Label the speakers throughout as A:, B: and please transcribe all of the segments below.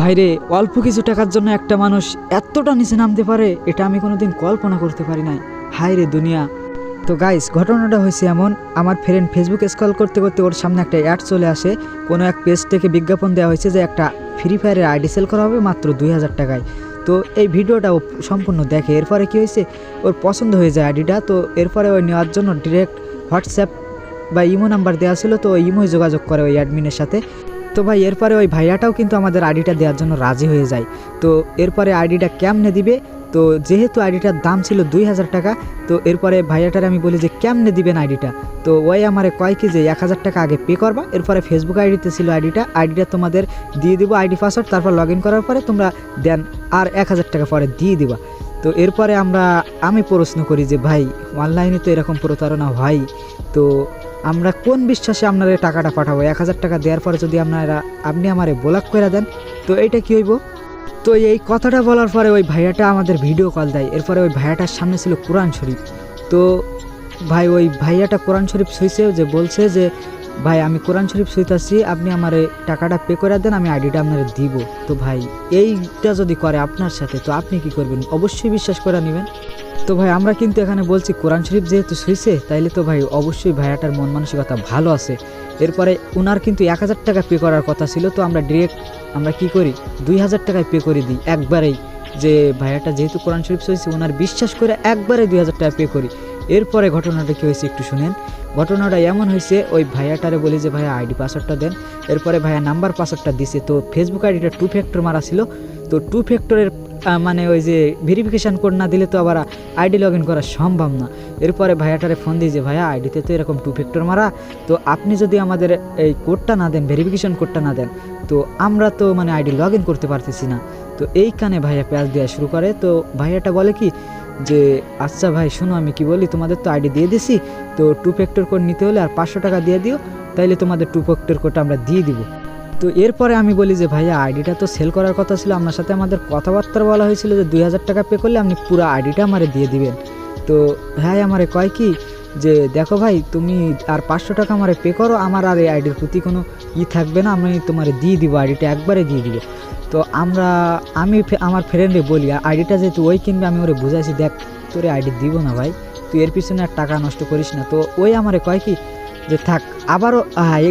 A: ভাইরে, অল্প কিছু টাকার জন্য একটা মানুষ এতটা নিচে নামতে পারে, এটা আমি কোনোদিন কল্পনা করতে পারি নাই। হায় রে দুনিয়া। তো গাইস ঘটনাটা হয়েছে এমন, আমার ফ্রেন্ড ফেসবুক স্ক্রল করতে করতে ওর সামনে একটা অ্যাড চলে আসে। কোনো এক পেজ থেকে বিজ্ঞাপন দেওয়া হয়েছে যে একটা ফ্রি ফায়ারের আইডি সেল করা হবে মাত্র দুই হাজার টাকায়। তো এই ভিডিওটা ও সম্পূর্ণ দেখে, এরপরে কী হয়েছে? ওর পছন্দ হয়ে যায় আইডিটা, তো এরপরে ওই নেওয়ার জন্য ডিরেক্ট হোয়াটসঅ্যাপ বা ইমো নাম্বার দেওয়া ছিল, তো ইমোই যোগাযোগ করে ওই অ্যাডমিনের সাথে। তো ভাই, এরপরে ওই ভাইয়াটাও কিন্তু আমাদের আইডিটা দেওয়ার জন্য রাজি হয়ে যায়। তো এরপরে আইডিটা কেমনে দিবে? তো যেহেতু আইডিটার দাম ছিল দুই হাজার টাকা, তো এরপরে ভাইয়াটার আমি বলি যে, কেমনে দিবেন আইডিটা? তো ওই আমারে কয় কি যে, এক হাজার টাকা আগে পে করবা। এরপরে ফেসবুক আইডিতে ছিল আইডিটা আইডিটা তোমাদের দিয়ে দিব আইডি পাসওয়ার্ড, তারপর লগ করার পরে তোমরা দেন আর এক হাজার টাকা পরে দিয়ে দিবা। তো এরপরে আমরা, আমি প্রশ্ন করি যে, ভাই অনলাইনে তো এরকম প্রতারণা হয়? তো আমরা কোন বিশ্বাসে আপনারা টাকাটা পাঠাবো? এক হাজার টাকা দেওয়ার পরে যদি আপনারা, আপনি আমারে ব্লক করে দেন, তো এইটা কি হইব? তো এই কথাটা বলার পরে ওই ভাইয়াটা আমাদের ভিডিও কল দেয়। এরপরে ওই ভাইয়াটার সামনে ছিল কোরআন শরীফ। তো ভাই, ওই ভাইয়াটা কোরআন শরীফ শুইছে যে বলছে যে, ভাই, আমি কোরআন শরীফ শুইতাছি আপনি আমার টাকাটা পে করে দেন, আমি আইডিটা আপনার দিব। তো ভাই, এইটা যদি করে আপনার সাথে, তো আপনি কি করবেন? অবশ্যই বিশ্বাস করে নেবেন। তো ভাই, আমরা কিন্তু এখানে বলছি কোরআন শরীফ যেহেতু শুইছে তাইলে তো ভাই অবশ্যই ভাইয়াটার মন মানসিকতা ভালো আছে। এরপরে ওনার কিন্তু এক হাজার টাকা পে করার কথা ছিল, তো আমরা ডিরেক্ট আমরা কি করি? দুই হাজার টাকায় পে করে দিই একবারেই। যে ভাইয়াটা যেহেতু কোরআন শরীফ শুয়েছে ওনার বিশ্বাস করে একবারে দুই হাজার টাকা পে করি। এরপরে ঘটনাটা কী হয়েছে একটু শুনেন। ঘটনাটা এমন হয়েছে, ওই ভাইয়াটারে বলি যে, ভাইয়া আইডি পাসওয়ার্ডটা দেন। এরপরে ভাইয়া নাম্বার পাসওয়ার্ডটা দিছে। তো ফেসবুক আইডিটা টু ফ্যাক্টর মারা ছিল। তো টু ফ্যাক্টরের মানে ওই যে ভেরিফিকেশান কোড না দিলে তো আবার আইডি লগ ইন করা সম্ভব না। এরপরে ভাইয়াটারে ফোন দিই যে, ভাইয়া আইডিতে তো এরকম টু ফ্যাক্টর মারা। তো আপনি যদি আমাদের এই কোডটা না দেন ভেরিফিকেশন কোডটা না দেন, তো আমরা তো মানে আইডি লগ ইন করতে পারতেছি না। তো এই কানে ভাইয়া প্যাচ দেওয়া শুরু করে। তো ভাইয়াটা বলে কি যে আচ্ছা ভাই, শোনো, আমি কি বলি, তোমাদের তো আইডি দিয়ে দিছি, তো টু ফ্যাক্টর কোড নিতে হলে আর পাঁচশো টাকা দিয়ে দিও, তাইলে তোমাদের টু ফ্যাক্টর কোডটা আমরা দিয়ে দিব। তো এরপরে আমি বলি যে, ভাইয়া আইডিটা তো সেল করার কথা ছিল, আপনার সাথে আমাদের কথাবার্তা বলা হয়েছিল যে, দুই হাজার টাকা পে করলে আপনি পুরো আইডিটা আমারে দিয়ে দিবেন। তো ভাই আমারে কয় কি যে দেখো ভাই, তুমি আর পাঁচশো টাকা আমার পে করো, আমার আর এই আইডির প্রতি কোনো ই থাকবে না, আমি তোমারে দিয়ে দিব আইডিটা একবারে দিয়ে দিব। তো আমরা, আমি আমার ফ্রেন্ডে বলি আইডিটা যেহেতু ওই কিনবে, আমি ওরে বুঝাইছি, দেখ, তোরে আইডি দিব না ভাই, তুই এর পিছনে আর টাকা নষ্ট করিস না। তো ওই আমারে কয় কি, যে থাক, আবারও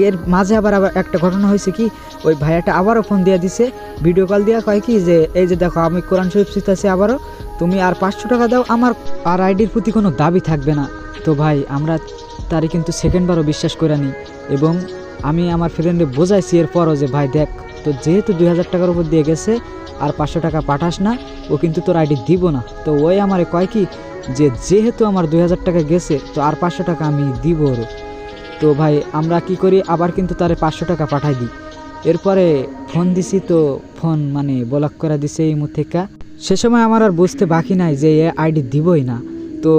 A: এর মাঝে আবার আবার একটা ঘটনা হয়েছে কি, ওই ভাইয়াটা আবারও ফোন দিয়ে দিছে ভিডিও কল দিয়া কয় কি, যে, এই যে দেখো, আমি কোরআন শরীফ শিখতেছি আবারও, তুমি আর পাঁচশো টাকা দাও, আমার আর আইডির প্রতি কোনো দাবি থাকবে না। তো ভাই, আমরা তারই কিন্তু সেকেন্ডবারও বিশ্বাস করে নিই। এবং আমি আমার ফ্রেন্ডে বোঝাইছি এরপরও যে, ভাই, দেখ তো যেহেতু দুই হাজার টাকার উপর দিয়ে গেছে আর পাঁচশো টাকা পাঠাস না, ও কিন্তু তোর আইডি দিব না। তো ওই আমারে কয় কি, যে, যেহেতু আমার দুই হাজার টাকা গেছে, তো আর পাঁচশো টাকা আমি দিব ওর তো ভাই, আমরা কি করি, আবার কিন্তু তারে পাঁচশো টাকা পাঠাই দিই। এরপরে ফোন দিছি তো, ফোন মানে ব্লক করা দিছে এই মুথেকা সে সময় আমার আর বুঝতে বাকি নাই যে এ আইডি দিবই না। তো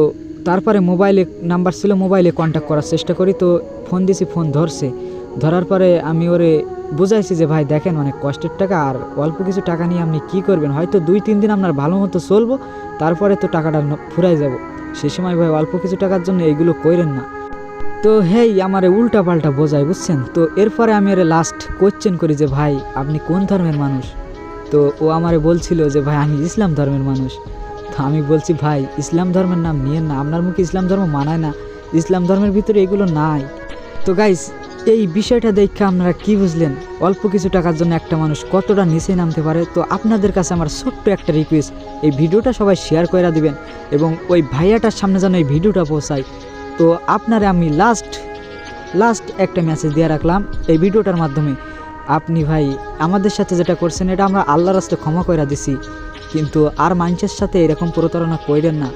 A: তারপরে মোবাইলে, নাম্বার ছিল মোবাইলে কন্ট্যাক্ট করার চেষ্টা করি, তো ফোন দিছি ফোন ধরছে। ধরার পরে আমি ওরে বুঝাইছি যে, ভাই, দেখেন অনেক কষ্টের টাকা, আর অল্প কিছু টাকা নিয়ে আপনি কি করবেন? হয়তো দুই, তিন দিন আপনার ভালো মতো চলবো, তারপরে তো টাকাটা ফুরাই যাব। সে সময় ভাই, অল্প কিছু টাকার জন্য এইগুলো কইরেন না। তো হেই, আমারে উল্টা পাল্টা বোঝায়, বুঝছেন? তো এরপরে আমি ওরে লাস্ট কোয়েশ্চেন করি যে, ভাই, আপনি কোন ধর্মের মানুষ? তো ও আমারে বলছিল যে, ভাই, আমি ইসলাম ধর্মের মানুষ। আমি বলছি, ভাই, ইসলাম ধর্মের নাম নিয়েন না। আপনার মুখে ইসলাম ধর্ম মানায় না। ইসলাম ধর্মের ভিতরে এগুলো নাই। তো গাইস এই বিষয়টা দেখে আপনারা কি বুঝলেন? অল্প কিছু টাকার জন্য একটা মানুষ কতটা নিচে নামতে পারে? তো আপনাদের কাছে আমার ছোট্ট একটা রিকোয়েস্ট এই ভিডিওটা সবাই শেয়ার করে দিবেন এবং ওই ভাইয়াটার সামনে যেন এই ভিডিওটা পৌঁছায়। তো আপনারা আমি লাস্ট লাস্ট একটা মেসেজ দিয়ে রাখলাম এই ভিডিওটার মাধ্যমে। আপনি ভাই, আমাদের সাথে যেটা করছেন, এটা আমরা আল্লাহর রাস্তে ক্ষমা করে দিছি। কিন্তু আর মানুষের সাথে এরকম প্রতারণা করেন না।